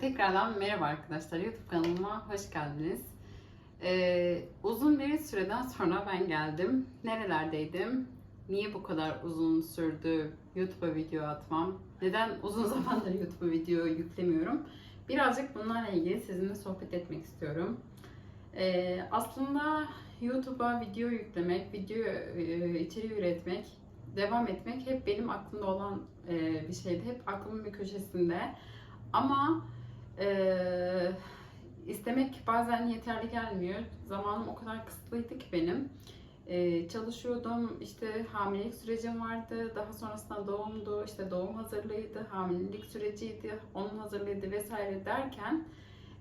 Tekrardan merhaba arkadaşlar. YouTube kanalıma hoş geldiniz. Ee, uzun bir süreden sonra ben geldim. Nerelerdeydim? Niye bu kadar uzun sürdü YouTube'a video atmam? Neden uzun zamandır YouTube'a video yüklemiyorum? Birazcık bunlarla ilgili sizinle sohbet etmek istiyorum. Ee, aslında YouTube'a video yüklemek, video e, içeriği üretmek, devam etmek hep benim aklımda olan e, bir şeydi. Hep aklımın bir köşesinde. Ama eee, istemek bazen yeterli gelmiyor. Zamanım o kadar kısıtlıydı ki benim. Eee, çalışıyordum, işte hamilelik sürecim vardı, daha sonrasında doğumdu, işte doğum hazırlığıydı, hamilelik süreciydi, onun hazırlığıydı vesaire derken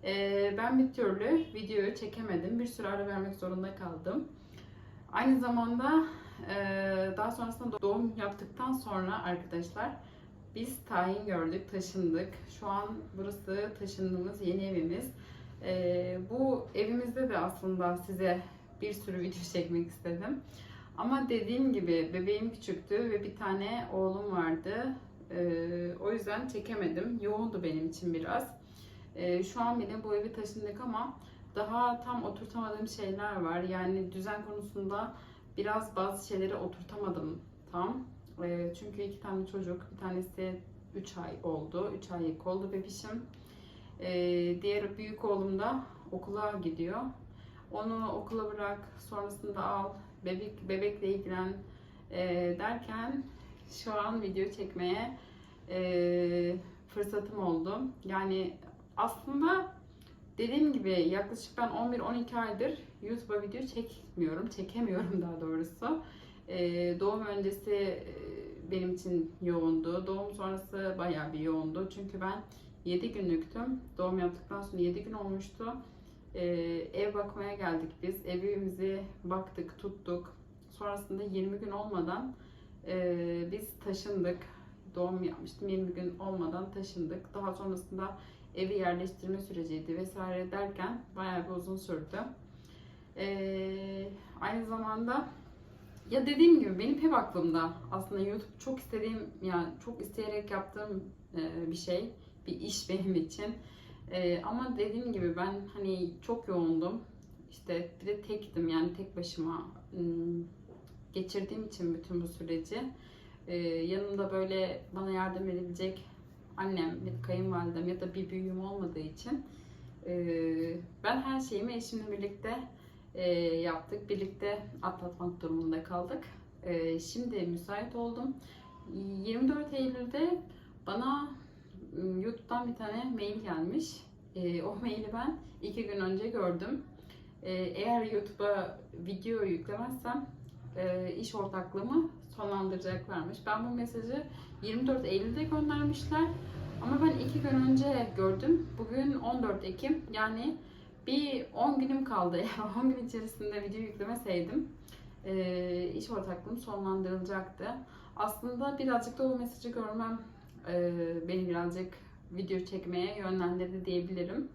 eee, ben bir türlü videoyu çekemedim. Bir süre ara vermek zorunda kaldım. Aynı zamanda eee, daha sonrasında doğum yaptıktan sonra arkadaşlar biz tayin gördük, taşındık. Şu an burası taşındığımız yeni evimiz. Ee, bu evimizde de aslında size bir sürü video çekmek istedim. Ama dediğim gibi bebeğim küçüktü ve bir tane oğlum vardı. Ee, o yüzden çekemedim. Yoğundu benim için biraz. Ee, şu an bile bu evi taşındık ama daha tam oturtamadığım şeyler var. Yani düzen konusunda biraz bazı şeyleri oturtamadım tam. E, çünkü iki tane çocuk, bir tanesi 3 ay oldu, 3 aylık oldu bebişim. E, diğer büyük oğlum da okula gidiyor. Onu okula bırak, sonrasında al, bebek bebekle ilgilen e, derken şu an video çekmeye fırsatım oldu. Yani aslında dediğim gibi yaklaşık ben 11-12 aydır YouTube'a video çekmiyorum, çekemiyorum daha doğrusu. Ee, doğum öncesi e, benim için yoğundu. Doğum sonrası bayağı bir yoğundu. Çünkü ben 7 günlüktüm. Doğum yaptıktan sonra 7 gün olmuştu. Ee, ev bakmaya geldik biz. Evimizi baktık, tuttuk. Sonrasında 20 gün olmadan e, biz taşındık. Doğum yapmıştım. 20 gün olmadan taşındık. Daha sonrasında evi yerleştirme süreciydi vesaire derken bayağı bir uzun sürdü. Ee, aynı zamanda ya dediğim gibi benim hep aklımda aslında YouTube çok istediğim yani çok isteyerek yaptığım e, bir şey, bir iş benim için. E, ama dediğim gibi ben hani çok yoğundum. İşte bir de tektim yani tek başıma ım, geçirdiğim için bütün bu süreci. E, yanımda böyle bana yardım edebilecek annem, ya kayınvalidem ya da bir büyüğüm olmadığı için ben her şeyimi eşimle birlikte e, yaptık. Birlikte atlatmak durumunda kaldık. E, şimdi müsait oldum. 24 Eylül'de bana YouTube'dan bir tane mail gelmiş. E, o maili ben iki gün önce gördüm. E, eğer YouTube'a video yüklemezsem e, iş ortaklığımı sonlandıracaklarmış. Ben bu mesajı 24 Eylül'de göndermişler. Ama ben iki gün önce gördüm. Bugün 14 Ekim. Yani bir 10 günüm kaldı. Eğer 10 gün içerisinde video yüklemeseydim e, iş ortaklığım sonlandırılacaktı. Aslında birazcık da o mesajı görmem e, beni birazcık video çekmeye yönlendirdi diyebilirim.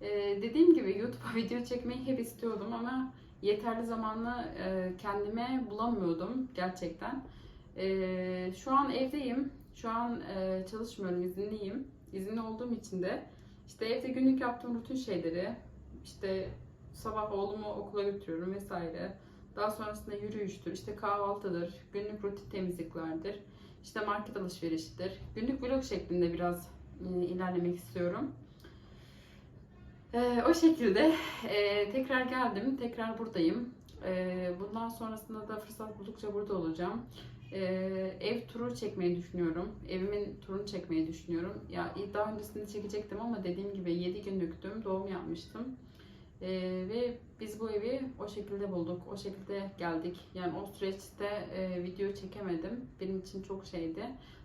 E, dediğim gibi YouTube'a video çekmeyi hep istiyordum ama yeterli zamanı e, kendime bulamıyordum gerçekten. E, şu an evdeyim. Şu an e, çalışmıyorum, izinliyim. İzinli olduğum için de işte evde günlük yaptığım rutin şeyleri, işte sabah oğlumu okula götürüyorum vesaire. Daha sonrasında yürüyüştür, işte kahvaltıdır, günlük rutin temizliklerdir, işte market alışverişidir. Günlük vlog şeklinde biraz e, ilerlemek istiyorum. E, o şekilde e, tekrar geldim, tekrar buradayım. E, bundan sonrasında da fırsat buldukça burada olacağım. E, ev turu çekmeyi düşünüyorum. Evimin turunu çekmeyi düşünüyorum. Ya daha öncesinde çekecektim ama dediğim gibi 7 günlüktüm, doğum yapmıştım. Ee, ve biz bu evi o şekilde bulduk, o şekilde geldik. Yani o süreçte e, video çekemedim. Benim için çok şeydi.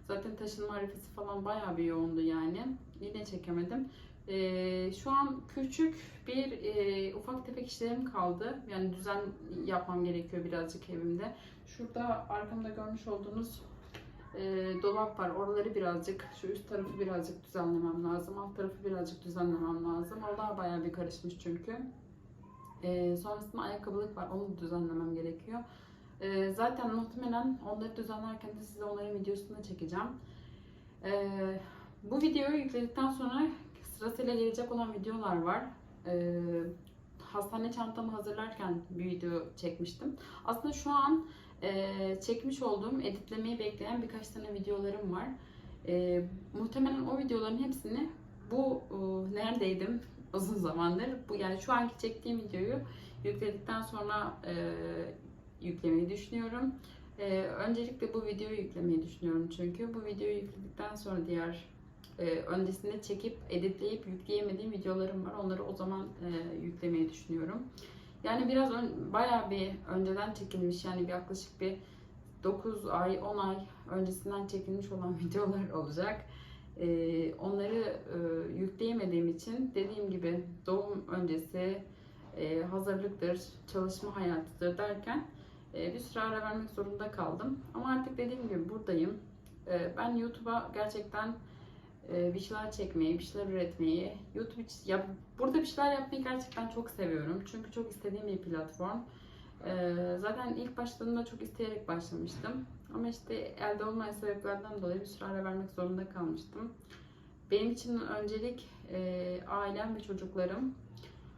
Zaten taşınma arifesi falan bayağı bir yoğundu yani. Yine çekemedim. Ee, şu an küçük bir e, ufak tefek işlerim kaldı. Yani düzen yapmam gerekiyor birazcık evimde. Şurada arkamda görmüş olduğunuz e, dolap var. Oraları birazcık, şu üst tarafı birazcık düzenlemem lazım. Alt tarafı birazcık düzenlemem lazım. Oralar bayağı bir karışmış çünkü. E, sonrasında ayakkabılık var. Onu düzenlemem gerekiyor. E, zaten muhtemelen onları düzenlerken de size onların videosunu çekeceğim. E, bu videoyu yükledikten sonra sırasıyla gelecek olan videolar var. Ee, hastane çantamı hazırlarken bir video çekmiştim. Aslında şu an e, çekmiş olduğum, editlemeyi bekleyen birkaç tane videolarım var. E, muhtemelen o videoların hepsini bu e, neredeydim uzun zamandır. Bu yani şu anki çektiğim videoyu yükledikten sonra e, yüklemeyi düşünüyorum. E, öncelikle bu videoyu yüklemeyi düşünüyorum çünkü bu videoyu yükledikten sonra diğer e, öncesinde çekip editleyip yükleyemediğim videolarım var. Onları o zaman e, yüklemeyi düşünüyorum. Yani biraz ön, bayağı bir önceden çekilmiş yani bir yaklaşık bir 9 ay 10 ay öncesinden çekilmiş olan videolar olacak. E, onları e, yükleyemediğim için dediğim gibi doğum öncesi e, hazırlıktır, çalışma hayatıdır derken e, bir süre ara vermek zorunda kaldım. Ama artık dediğim gibi buradayım. E, ben YouTube'a gerçekten bir şeyler çekmeyi, bir şeyler üretmeyi, YouTube ya burada bir şeyler yapmayı gerçekten çok seviyorum. Çünkü çok istediğim bir platform. E, zaten ilk başladığımda çok isteyerek başlamıştım. Ama işte elde olmayan sebeplerden dolayı bir süre ara vermek zorunda kalmıştım. Benim için öncelik e, ailem ve çocuklarım.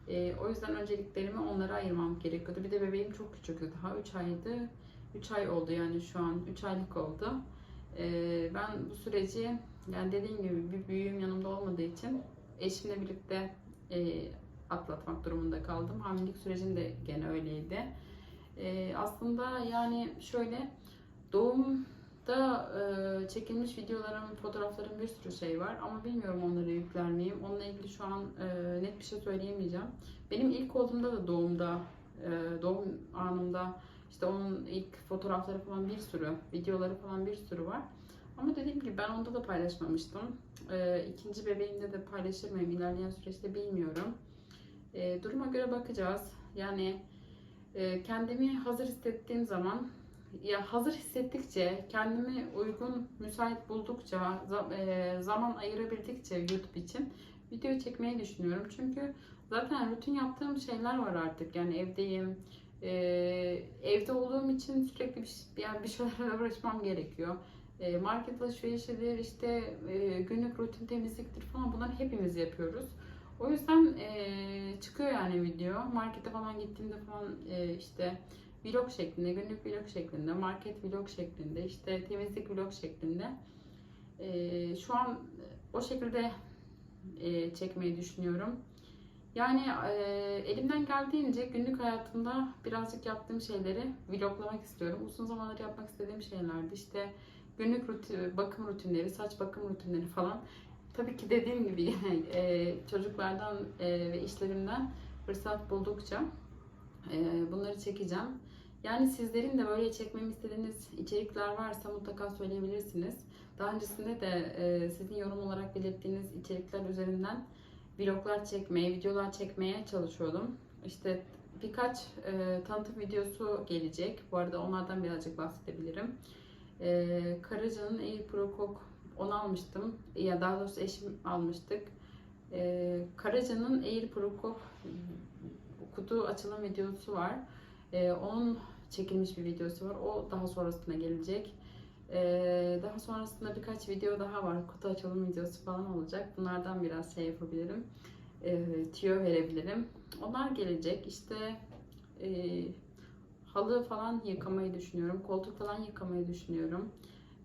E, o yüzden önceliklerimi onlara ayırmam gerekiyordu. Bir de bebeğim çok küçüktü daha 3 aydı. 3 ay oldu yani şu an 3 aylık oldu. E, ben bu süreci yani dediğim gibi bir büyüğüm yanımda olmadığı için eşimle birlikte e, atlatmak durumunda kaldım. Hamilelik sürecinde gene öyleydi. E, aslında yani şöyle doğumda e, çekilmiş videolarım, fotoğraflarım bir sürü şey var ama bilmiyorum onları yükler miyim. Onunla ilgili şu an e, net bir şey söyleyemeyeceğim. Benim ilk olduğumda da doğumda, e, doğum anımda işte onun ilk fotoğrafları falan bir sürü, videoları falan bir sürü var. Ama dediğim gibi ben onda da paylaşmamıştım. Ee, ikinci bebeğimde de paylaşır mıyım ilerleyen süreçte bilmiyorum. Ee, duruma göre bakacağız. Yani e, kendimi hazır hissettiğim zaman ya hazır hissettikçe, kendimi uygun, müsait buldukça, e, zaman ayırabildikçe YouTube için video çekmeyi düşünüyorum. Çünkü zaten rutin yaptığım şeyler var artık. Yani evdeyim, e, evde olduğum için sürekli bir, yani bir şeylerle uğraşmam gerekiyor. E, market alışverişidir, işte e, günlük rutin temizliktir falan bunları hepimiz yapıyoruz. O yüzden e, çıkıyor yani video. Markete falan gittiğimde falan işte vlog şeklinde, günlük vlog şeklinde, market vlog şeklinde, işte temizlik vlog şeklinde. Şu an o şekilde çekmeyi düşünüyorum. Yani e, elimden geldiğince günlük hayatımda birazcık yaptığım şeyleri vloglamak istiyorum. Uzun zamandır yapmak istediğim şeylerdi. İşte günlük rutin, bakım rutinleri, saç bakım rutinleri falan. Tabii ki dediğim gibi yani, e, çocuklardan e, ve işlerimden fırsat buldukça e, bunları çekeceğim. Yani sizlerin de böyle çekmemi istediğiniz içerikler varsa mutlaka söyleyebilirsiniz. Daha öncesinde de e, sizin yorum olarak belirttiğiniz içerikler üzerinden vloglar çekmeye, videolar çekmeye çalışıyordum. İşte birkaç e, tanıtım videosu gelecek. Bu arada onlardan birazcık bahsedebilirim. Ee, Karaca'nın Air Pro Coke onu almıştım. Ya daha doğrusu eşim almıştık. Ee, Karaca'nın Air Pro kutu açılım videosu var. Ee, onun çekilmiş bir videosu var. O daha sonrasında gelecek. Ee, daha sonrasında birkaç video daha var. Kutu açılım videosu falan olacak. Bunlardan biraz şey yapabilirim. Ee, tüyo verebilirim. Onlar gelecek. İşte e, halı falan yıkamayı düşünüyorum. Koltuk falan yıkamayı düşünüyorum.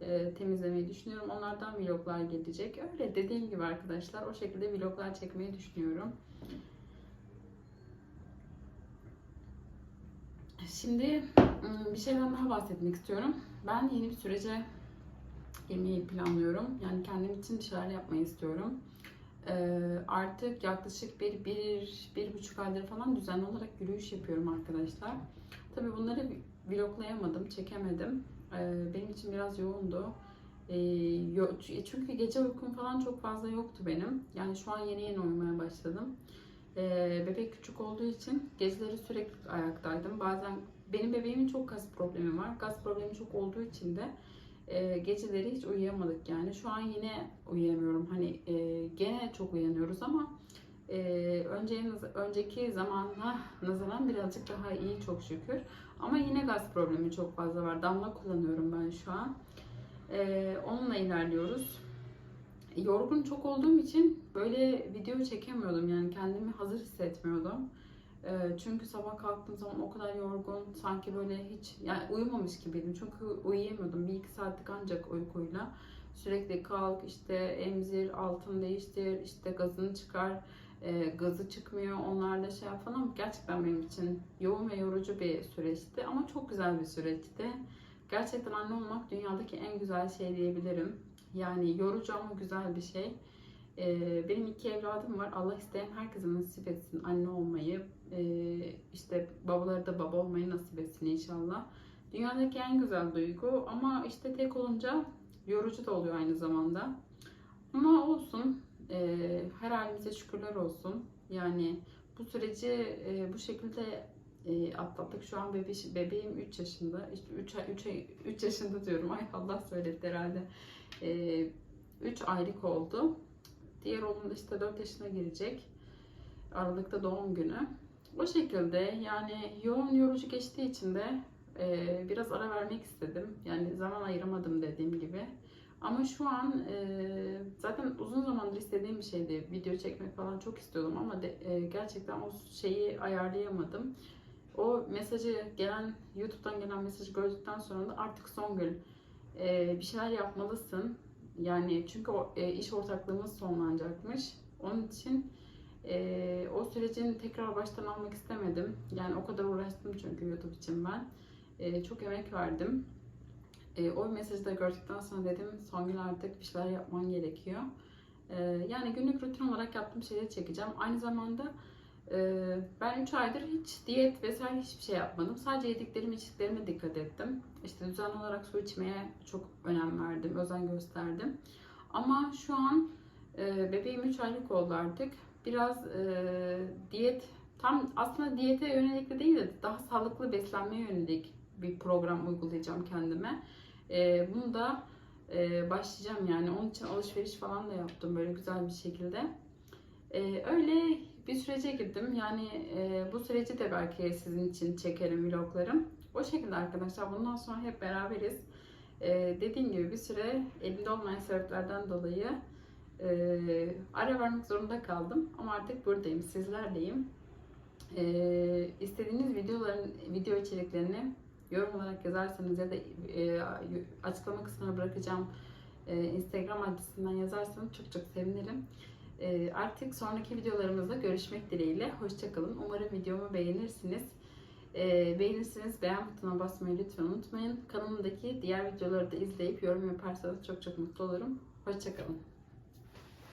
e, temizlemeyi düşünüyorum. Onlardan vloglar gelecek. Öyle dediğim gibi arkadaşlar o şekilde vloglar çekmeyi düşünüyorum. Şimdi ım, bir şeyden daha bahsetmek istiyorum. Ben yeni bir sürece girmeyi planlıyorum. Yani kendim için bir şeyler yapmayı istiyorum. Ee, artık yaklaşık bir, bir, bir buçuk aydır falan düzenli olarak yürüyüş yapıyorum arkadaşlar. Tabii bunları vloglayamadım, çekemedim. Ee, benim için biraz yoğundu. Ee, yo- çünkü gece uykum falan çok fazla yoktu benim. Yani şu an yeni yeni uyumaya başladım. Ee, bebek küçük olduğu için geceleri sürekli ayaktaydım. Bazen benim bebeğimin çok gaz problemi var. Gaz problemi çok olduğu için de e, geceleri hiç uyuyamadık yani. Şu an yine uyuyamıyorum. Hani e, gene çok uyanıyoruz ama e, önce, önceki zamana nazaran birazcık daha iyi çok şükür. Ama yine gaz problemi çok fazla var. Damla kullanıyorum ben şu an. E, onunla ilerliyoruz. yorgun çok olduğum için böyle video çekemiyordum yani kendimi hazır hissetmiyordum. Ee, çünkü sabah kalktığım zaman o kadar yorgun, sanki böyle hiç yani uyumamış gibiydim. Çünkü uyuyamıyordum. Bir iki saatlik ancak uykuyla. Sürekli kalk, işte emzir, altın değiştir, işte gazını çıkar, e, gazı çıkmıyor, onlarla şey yap falan. Gerçekten benim için yoğun ve yorucu bir süreçti ama çok güzel bir süreçti. Gerçekten anne olmak dünyadaki en güzel şey diyebilirim. Yani yorucu ama güzel bir şey. Ee, benim iki evladım var. Allah isteyen herkese nasip etsin anne olmayı. Ee, işte babaları da baba olmayı nasip etsin inşallah. Dünyadaki en güzel duygu ama işte tek olunca yorucu da oluyor aynı zamanda. Ama olsun. Ee, her halimize şükürler olsun. Yani bu süreci e, bu şekilde e, atlattık. Şu an bebeş, bebeğim 3 yaşında. İşte 3, 3, 3 yaşında diyorum. Ay Allah söyledi herhalde. 3 aylık oldu. Diğer oğlum da işte 4 yaşına girecek. Aralıkta doğum günü. O şekilde yani yoğun yorucu geçtiği için de e, biraz ara vermek istedim. Yani zaman ayıramadım dediğim gibi. Ama şu an e, zaten uzun zamandır istediğim bir şeydi. Video çekmek falan çok istiyordum ama de, e, gerçekten o şeyi ayarlayamadım. O mesajı gelen, YouTube'dan gelen mesajı gördükten sonra da artık Songül e, bir şeyler yapmalısın. Yani çünkü o e, iş ortaklığımız sonlanacakmış. Onun için e, o sürecin tekrar baştan almak istemedim. Yani o kadar uğraştım çünkü YouTube için ben. E, çok emek verdim. E, o mesajı da gördükten sonra dedim Songül artık bir şeyler yapman gerekiyor. E, yani günlük rutin olarak yaptığım şeyleri çekeceğim. Aynı zamanda ee, Ben 3 aydır hiç diyet vesaire hiçbir şey yapmadım. Sadece yediklerim, içtiklerime dikkat ettim. İşte düzenli olarak su içmeye çok önem verdim, özen gösterdim. Ama şu an e, bebeğim 3 aylık oldu artık. Biraz e, diyet, tam aslında diyete yönelik de değil de daha sağlıklı beslenmeye yönelik bir program uygulayacağım kendime. E, bunu da e, başlayacağım yani. Onun için alışveriş falan da yaptım böyle güzel bir şekilde. E, öyle bir sürece girdim. Yani e, bu süreci de belki sizin için çekerim vloglarım. O şekilde arkadaşlar bundan sonra hep beraberiz. E, dediğim gibi bir süre elimde olmayan sebeplerden dolayı e, ara vermek zorunda kaldım. Ama artık buradayım, sizlerleyim. E, istediğiniz videoların video içeriklerini yorum olarak yazarsanız ya da e, açıklama kısmına bırakacağım e, Instagram adresinden yazarsanız çok çok sevinirim. Ee, artık sonraki videolarımızda görüşmek dileğiyle. Hoşçakalın. Umarım videomu beğenirsiniz. Ee, beğenirseniz beğen butonuna basmayı lütfen unutmayın. Kanalımdaki diğer videoları da izleyip yorum yaparsanız çok çok mutlu olurum. Hoşçakalın.